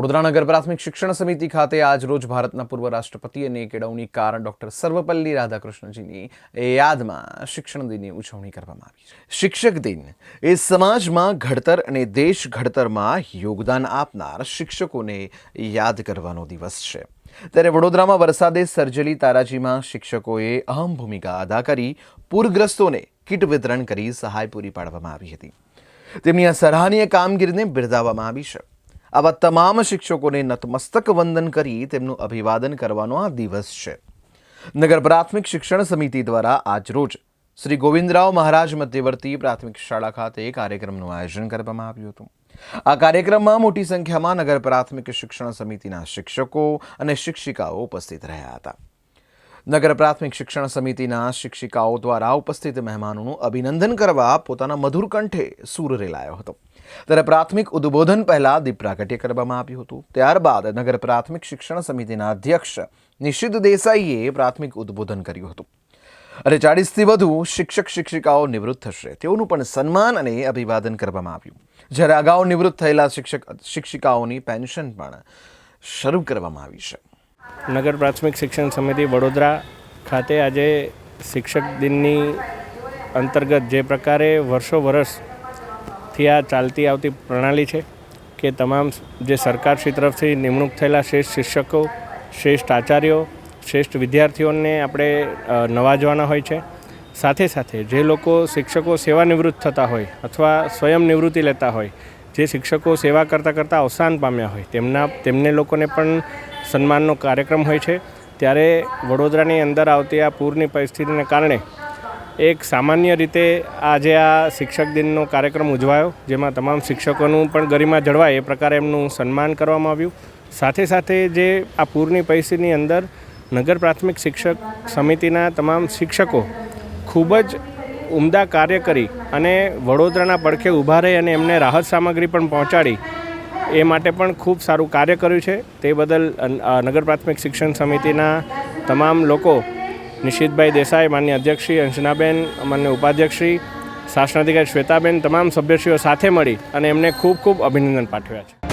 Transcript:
વડોદરા નગર પ્રાથમિક શિક્ષણ સમિતિ ખાતે આજ રોજ ભારતના પૂર્વ રાષ્ટ્રપતિ અને કેળવણીકાર ડોક્ટર સર્વપલ્લી રાધાકૃષ્ણજીની યાદમાં શિક્ષણ દિનની ઉજવણી કરવામાં આવી છે. શિક્ષક દિન. એ સમાજમાં ઘડતર અને દેશ ઘડતરમાં યોગદાન આપનાર શિક્ષકોને યાદ કરવાનો દિવસ છે. ત્યારે વડોદરામાં વરસાદે સર્જેલી તારાજીમાં શિક્ષકોએ અહમ ભૂમિકા અદા કરી, પૂરગ્રસ્તોને કીટ વિતરણ કરી સહાય પૂરી પાડવામાં આવી હતી. તેમની આ સરાહનીય કામગીરીને બિરદાવવામાં આવી છે. આવા તમામ શિક્ષકોને નતમસ્તક વંદન કરી તેમનું અભિવાદન કરવાનો આ દિવસ છે. નગર પ્રાથમિક શિક્ષણ સમિતિ દ્વારા આજરોજ શ્રી ગોવિંદરાવ મહારાજ મધ્યવર્તી પ્રાથમિક શાળા ખાતે કાર્યક્રમનું આયોજન કરવામાં આવ્યું હતું. આ કાર્યક્રમમાં મોટી સંખ્યામાં નગર પ્રાથમિક શિક્ષણ સમિતિના શિક્ષકો અને શિક્ષિકાઓ ઉપસ્થિત રહ્યા હતા. નગર પ્રાથમિક શિક્ષણ સમિતિના શિક્ષિકાઓ દ્વારા ઉપસ્થિત મહેમાનોનું અભિનંદન કરવા પોતાના મધુર કંઠે સૂર રેલાયો હતો. ત્યારે પ્રાથમિક ઉદ્બોધન પહેલા દીપ પ્રાગટ્ય કરવામાં આવ્યું હતું. ત્યારબાદ નગર પ્રાથમિક શિક્ષણ સમિતિના અધ્યક્ષ નિશિત દેસાઈએ પ્રાથમિક ઉદ્બોધન કર્યું હતું. અને ચાળીસથી વધુ શિક્ષક શિક્ષિકાઓ નિવૃત્ત થશે. તેઓનું પણ સન્માન અને અભિવાદન કરવામાં આવ્યું. જ્યારે અગાઉ નિવૃત્ત થયેલા શિક્ષક શિક્ષિકાઓની પેન્શન પણ શરૂ કરવામાં આવી છે. નગર પ્રાથમિક શિક્ષણ સમિતિ વડોદરા ખાતે આજે શિક્ષક દિનની અંતર્ગત જે પ્રકારે વર્ષો વર્ષથી આ ચાલતી આવતી પ્રણાલી છે કે તમામ જે સરકારશ્રી તરફથી નિમણૂક થયેલા શ્રેષ્ઠ શિક્ષકો, શ્રેષ્ઠ આચાર્યો, શ્રેષ્ઠ વિદ્યાર્થીઓને આપણે નવાજવાના હોય છે. સાથે સાથે જે લોકો શિક્ષકો સેવાનિવૃત્ત થતા હોય અથવા સ્વયં નિવૃત્તિ લેતા હોય, જે શિક્ષકો સેવા કરતાં કરતાં અવસાન પામ્યા હોય, તેમના, તેમને લોકોને પણ સન્માનનો કાર્યક્રમ હોય છે. ત્યારે વડોદરાની અંદર આવતી આ પૂરની પરિસ્થિતિને કારણે એક સામાન્ય રીતે આજે આ શિક્ષક દિનનો કાર્યક્રમ ઉજવાયો, જેમાં તમામ શિક્ષકોનું પણ ગરિમા જળવાય એ પ્રકારે એમનું સન્માન કરવામાં આવ્યું. સાથે સાથે જે આ પૂરની પરિસ્થિતિની અંદર નગર પ્રાથમિક શિક્ષક સમિતિના તમામ શિક્ષકો ખૂબ જ ઉમદા કાર્ય કરી અને વડોદરાના પડખે ઊભા રહી અને એમને રાહત સામગ્રી પણ પહોંચાડી એ માટે પણ ખૂબ સારું કાર્ય કર્યું છે. તે બદલ નગર પ્રાથમિક શિક્ષણ સમિતિના તમામ લોકો, નિશિતભાઈ દેસાઈ, માન્ય અધ્યક્ષશ્રી અંશનાબેન માન્ય ઉપાધ્યક્ષશ્રી, શાસનાધિકારી શ્વેતાબેન, તમામ સભ્યશ્રીઓ સાથે મળી અને એમને ખૂબ ખૂબ અભિનંદન પાઠવ્યા છે.